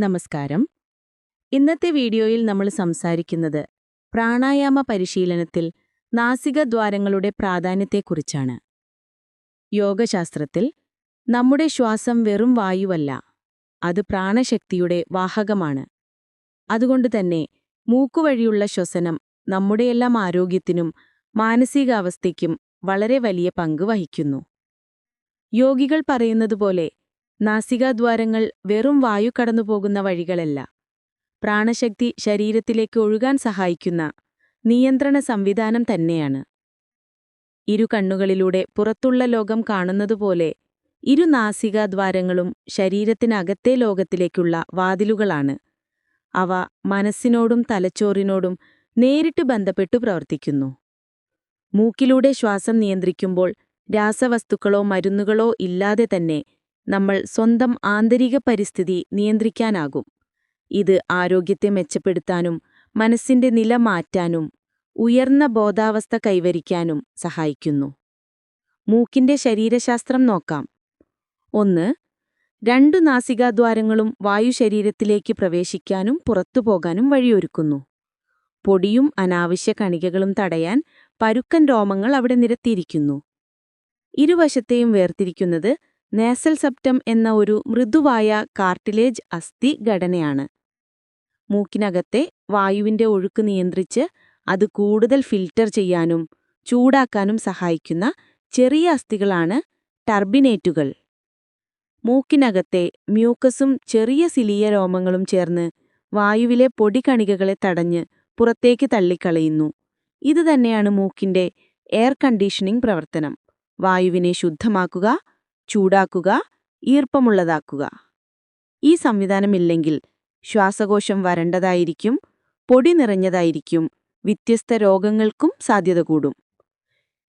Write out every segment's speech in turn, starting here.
നമസ്കാരം. ഇന്നത്തെ വീഡിയോയിൽ നമ്മൾ സംസാരിക്കുന്നത് പ്രാണായാമ പരിശീലനത്തിൽ നാസികദ്വാരങ്ങളുടെ പ്രാധാന്യത്തെക്കുറിച്ചാണ്. യോഗശാസ്ത്രത്തിൽ നമ്മുടെ ശ്വാസം വെറും വായുവല്ല അത് പ്രാണശക്തിയുടെ വാഹകമാണ്. അതുകൊണ്ടുതന്നെ മൂക്കുവഴിയുള്ള ശ്വസനം നമ്മുടെയെല്ലാം ആരോഗ്യത്തിനും മാനസികാവസ്ഥയ്ക്കും വളരെ വലിയ പങ്ക് വഹിക്കുന്നു. യോഗികൾ പറയുന്നതുപോലെ നാസികാദ്വാരങ്ങൾ വെറും വായു കടന്നുപോകുന്ന വഴികളല്ല. പ്രാണശക്തി ശരീരത്തിലേക്ക് ഒഴുകാൻ സഹായിക്കുന്ന നിയന്ത്രണ സംവിധാനം തന്നെയാണ്. ഇരു കണ്ണുകളിലൂടെ പുറത്തുള്ള ലോകം കാണുന്നതുപോലെ ഇരു നാസികാദ്വാരങ്ങളും ശരീരത്തിനകത്തെ ലോകത്തിലേക്കുള്ള വാതിലുകളാണ്. അവ മനസ്സിനോടും തലച്ചോറിനോടും നേരിട്ട് ബന്ധപ്പെട്ടു പ്രവർത്തിക്കുന്നു. മൂക്കിലൂടെ ശ്വാസം നിയന്ത്രിക്കുമ്പോൾ രാസവസ്തുക്കളോ മരുന്നുകളോ ഇല്ലാതെ തന്നെ നമ്മൾ സ്വന്തം ആന്തരിക പരിസ്ഥിതി നിയന്ത്രിക്കാനാകും. ഇത് ആരോഗ്യത്തെ മെച്ചപ്പെടുത്താനും മനസ്സിന്റെ നില മാറ്റാനും ഉയർന്ന ബോധാവസ്ഥ കൈവരിക്കാനും സഹായിക്കുന്നു. മൂക്കിന്റെ ശരീരശാസ്ത്രം നോക്കാം. ഒന്ന് രണ്ടു നാസികാദ്വാരങ്ങളും വായു ശരീരത്തിലേക്ക് പ്രവേശിക്കാനും പുറത്തുപോകാനും വഴിയൊരുക്കുന്നു. പൊടിയും അനാവശ്യ കണികകളും തടയാൻ പരുക്കൻ രോമങ്ങൾ അവിടെ നിരത്തിയിരിക്കുന്നു. ഇരുവശത്തെയും വേർതിരിക്കുന്നത് നേസൽ സെപ്റ്റം എന്ന ഒരു മൃദുവായ കാർട്ടിലേജ് അസ്ഥി ഘടനയാണ്. മൂക്കിനകത്തെ വായുവിന്റെ ഒഴുക്ക് നിയന്ത്രിച്ച് അത് കൂടുതൽ ഫിൽറ്റർ ചെയ്യാനും ചൂടാക്കാനും സഹായിക്കുന്ന ചെറിയ അസ്ഥികളാണ് ടർബിനേറ്റുകൾ. മൂക്കിനകത്തെ മ്യൂക്കസും ചെറിയ സിലിയ രോമങ്ങളും ചേർന്ന് വായുവിലെ പൊടികണികകളെ തടഞ്ഞ് പുറത്തേക്ക് തള്ളിക്കളയുന്നു. ഇതുതന്നെയാണ് മൂക്കിന്റെ എയർ കണ്ടീഷനിംഗ് പ്രവർത്തനം. വായുവിനെ ശുദ്ധമാക്കുക ചൂടാക്കുക ഈർപ്പമുള്ളതാക്കുക. ഈ സംവിധാനമില്ലെങ്കിൽ ശ്വാസകോശം വരണ്ടതായിരിക്കും പൊടി നിറഞ്ഞതായിരിക്കും വ്യത്യസ്ത രോഗങ്ങൾക്കും സാധ്യത കൂടും.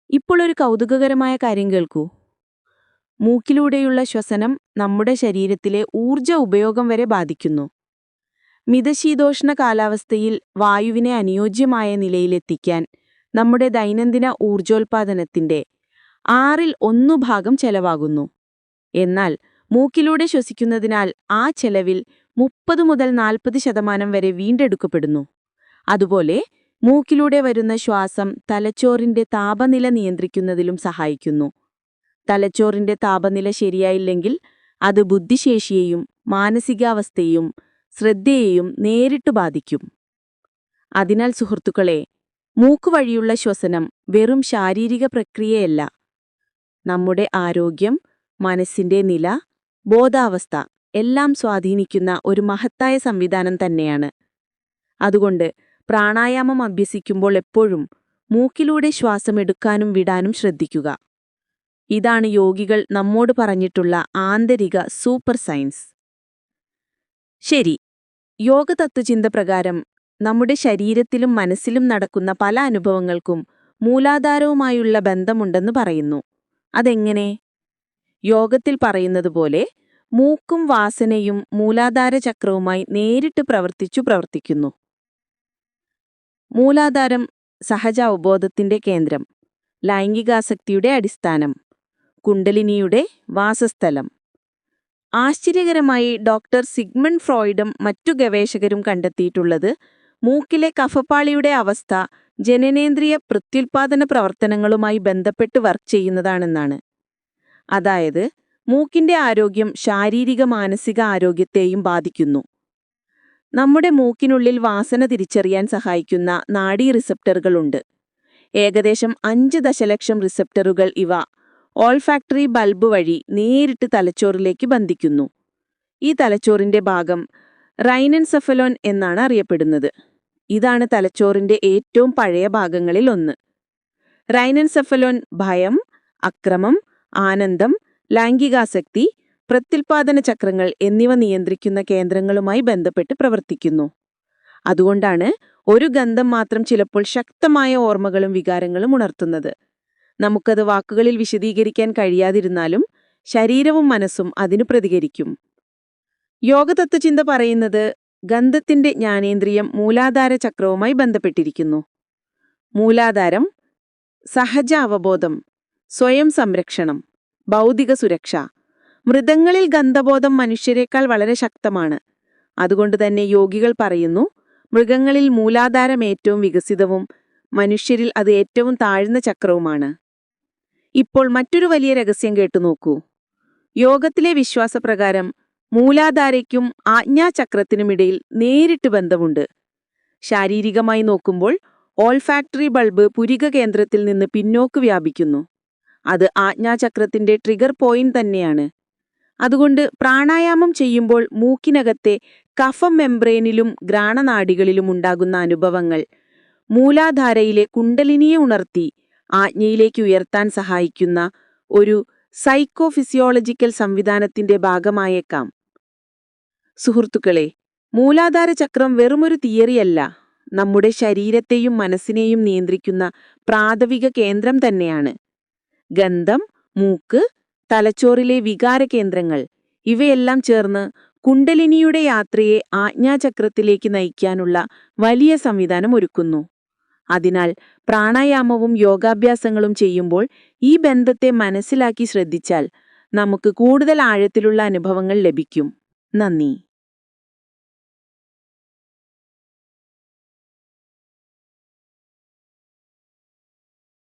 ഇപ്പോൾ ഒരു കൗതുകകരമായ കാര്യം കേൾക്കൂ. മൂക്കിലൂടെയുള്ള ശ്വസനം നമ്മുടെ ശരീരത്തിലെ ഊർജ ഉപയോഗം വരെ ബാധിക്കുന്നു. മിതശീതോഷ്ണ കാലാവസ്ഥയിൽ വായുവിനെ അനുയോജ്യമായ നിലയിലെത്തിക്കാൻ നമ്മുടെ ദൈനംദിന ഊർജോൽപാദനത്തിന്റെ ആറിൽ ഒന്നു ഭാഗം ചെലവാകുന്നു. എന്നാൽ മൂക്കിലൂടെ ശ്വസിക്കുന്നതിനാൽ ആ ചെലവിൽ മുപ്പത് മുതൽ നാൽപ്പത് ശതമാനം വരെ വീണ്ടെടുക്കപ്പെടുന്നു. അതുപോലെ മൂക്കിലൂടെ വരുന്ന ശ്വാസം തലച്ചോറിന്റെ താപനില നിയന്ത്രിക്കുന്നതിലും സഹായിക്കുന്നു. തലച്ചോറിന്റെ താപനില ശരിയായില്ലെങ്കിൽ അത് ബുദ്ധിശേഷിയെയും മാനസികാവസ്ഥയെയും ശ്രദ്ധയെയും നേരിട്ട് ബാധിക്കും. അതിനാൽ സുഹൃത്തുക്കളെ മൂക്കുവഴിയുള്ള ശ്വസനം വെറും ശാരീരിക പ്രക്രിയയല്ല. നമ്മുടെ ആരോഗ്യം മനസ്സിന്റെ നില ബോധാവസ്ഥ എല്ലാം സ്വാധീനിക്കുന്ന ഒരു മഹത്തായ സംവിധാനം തന്നെയാണ്. അതുകൊണ്ട് പ്രാണായാമം അഭ്യസിക്കുമ്പോൾ എപ്പോഴും മൂക്കിലൂടെ ശ്വാസമെടുക്കാനും വിടാനും ശ്രദ്ധിക്കുക. ഇതാണ് യോഗികൾ നമ്മോട് പറഞ്ഞിട്ടുള്ള ആന്തരിക സൂപ്പർ സയൻസ്. ശരി യോഗ തത്വചിന്ത പ്രകാരം നമ്മുടെ ശരീരത്തിലും മനസ്സിലും നടക്കുന്ന പല അനുഭവങ്ങൾക്കും മൂലാധാരവുമായുള്ള ബന്ധമുണ്ടെന്ന് പറയുന്നു. അതെങ്ങനെ? യോഗത്തിൽ പറയുന്നത് പോലെ മൂക്കും വാസനയും മൂലാധാര ചക്രവുമായി നേരിട്ട് പ്രവർത്തിച്ചു പ്രവർത്തിക്കുന്നു. മൂലാധാരം സഹജ അവബോധത്തിന്റെ കേന്ദ്രം. ലൈംഗികാസക്തിയുടെ അടിസ്ഥാനം. കുണ്ടലിനിയുടെ വാസസ്ഥലം. ആശ്ചര്യകരമായി ഡോക്ടർ സിഗ്മണ്ട് ഫ്രോയിഡും മറ്റു ഗവേഷകരും കണ്ടെത്തിയിട്ടുള്ളത് മൂക്കിലെ കഫപ്പാളിയുടെ അവസ്ഥ ജനനേന്ദ്രിയ പ്രത്യുൽപാദന പ്രവർത്തനങ്ങളുമായി ബന്ധപ്പെട്ട് വർക്ക് ചെയ്യുന്നതാണെന്നാണ്. അതായത് മൂക്കിന്റെ ആരോഗ്യം ശാരീരിക മാനസിക ആരോഗ്യത്തെയും ബാധിക്കുന്നു. നമ്മുടെ മൂക്കിനുള്ളിൽ വാസന തിരിച്ചറിയാൻ സഹായിക്കുന്ന നാഡീ റിസപ്റ്ററുകളുണ്ട്. ഏകദേശം അഞ്ച് ദശലക്ഷം റിസപ്റ്ററുകൾ ഇവ ഓൾഫാക്ടറി ബൾബ് വഴി നേരിട്ട് തലച്ചോറിലേക്ക് ബന്ധിക്കുന്നു. ഈ തലച്ചോറിന്റെ ഭാഗം റൈനൻസെഫലോൻ എന്നാണ് അറിയപ്പെടുന്നത്. ഇതാണ് തലച്ചോറിന്റെ ഏറ്റവും പഴയ ഭാഗങ്ങളിൽ ഒന്ന് റൈനൻസെഫലോൻ ഭയം അക്രമം ആനന്ദം ലൈംഗികാസക്തി പ്രത്യുൽപാദന ചക്രങ്ങൾ എന്നിവ നിയന്ത്രിക്കുന്ന കേന്ദ്രങ്ങളുമായി ബന്ധപ്പെട്ട് പ്രവർത്തിക്കുന്നു. അതുകൊണ്ടാണ് ഒരു ഗന്ധം മാത്രം ചിലപ്പോൾ ശക്തമായ ഓർമ്മകളും വികാരങ്ങളും ഉണർത്തുന്നത്. നമുക്കത് വാക്കുകളിൽ വിശദീകരിക്കാൻ കഴിയാതിരുന്നാലും ശരീരവും മനസ്സും അതിനു പ്രതികരിക്കും. യോഗതത്വചിന്ത പറയുന്നത് ഗന്ധത്തിന്റെ ജ്ഞാനേന്ദ്രിയം മൂലാധാര ചക്രവുമായി ബന്ധപ്പെട്ടിരിക്കുന്നു. മൂലാധാരം സഹജ അവബോധം സ്വയം സംരക്ഷണം ഭൗതിക സുരക്ഷ. മൃതങ്ങളിൽ ഗന്ധബോധം മനുഷ്യരെക്കാൾ വളരെ ശക്തമാണ്. അതുകൊണ്ട് തന്നെ യോഗികൾ പറയുന്നു മൃഗങ്ങളിൽ മൂലാധാരം ഏറ്റവും വികസിതവും മനുഷ്യരിൽ അത് ഏറ്റവും താഴ്ന്ന ചക്രവുമാണ്. ഇപ്പോൾ മറ്റൊരു വലിയ രഹസ്യം കേട്ടു നോക്കൂ. യോഗത്തിലെ വിശ്വാസപ്രകാരം മൂലാധാരയ്ക്കും ആജ്ഞാചക്രത്തിനുമിടയിൽ നേരിട്ട് ബന്ധമുണ്ട്. ശാരീരികമായി നോക്കുമ്പോൾ ഓൾഫാക്ടറി ബൾബ് പുരിക കേന്ദ്രത്തിൽ നിന്ന് പിന്നോക്ക് വ്യാപിക്കുന്നു. അത് ആജ്ഞാചക്രത്തിന്റെ ട്രിഗർ പോയിന്റ് തന്നെയാണ്. അതുകൊണ്ട് പ്രാണായാമം ചെയ്യുമ്പോൾ മൂക്കിനകത്തെ കഫം മെംബ്രെയിനിലും ഗ്രാണനാടികളിലും ഉണ്ടാകുന്ന അനുഭവങ്ങൾ മൂലാധാരയിലെ കുണ്ടലിനിയെ ഉണർത്തി ആജ്ഞയിലേക്ക് ഉയർത്താൻ സഹായിക്കുന്ന ഒരു സൈക്കോഫിസിയോളജിക്കൽ സംവിധാനത്തിന്റെ ഭാഗമായേക്കാം. സുഹൃത്തുക്കളെ മൂലാധാര ചക്രം വെറുമൊരു തിയറിയല്ല. നമ്മുടെ ശരീരത്തെയും മനസ്സിനെയും നിയന്ത്രിക്കുന്ന പ്രാഥമിക കേന്ദ്രം തന്നെയാണ്. ഗന്ധം മൂക്ക് തലച്ചോറിലെ വികാര കേന്ദ്രങ്ങൾ ഇവയെല്ലാം ചേർന്ന് കുണ്ടലിനിയുടെ യാത്രയെ ആജ്ഞാചക്രത്തിലേക്ക് നയിക്കാനുള്ള വലിയ സംവിധാനം ഒരുക്കുന്നു. അതിനാൽ പ്രാണായാമവും യോഗാഭ്യാസങ്ങളും ചെയ്യുമ്പോൾ ഈ ബന്ധത്തെ മനസ്സിലാക്കി ശ്രദ്ധിച്ചാൽ നമുക്ക് കൂടുതൽ ആഴത്തിലുള്ള അനുഭവങ്ങൾ ലഭിക്കും. നന്ദി.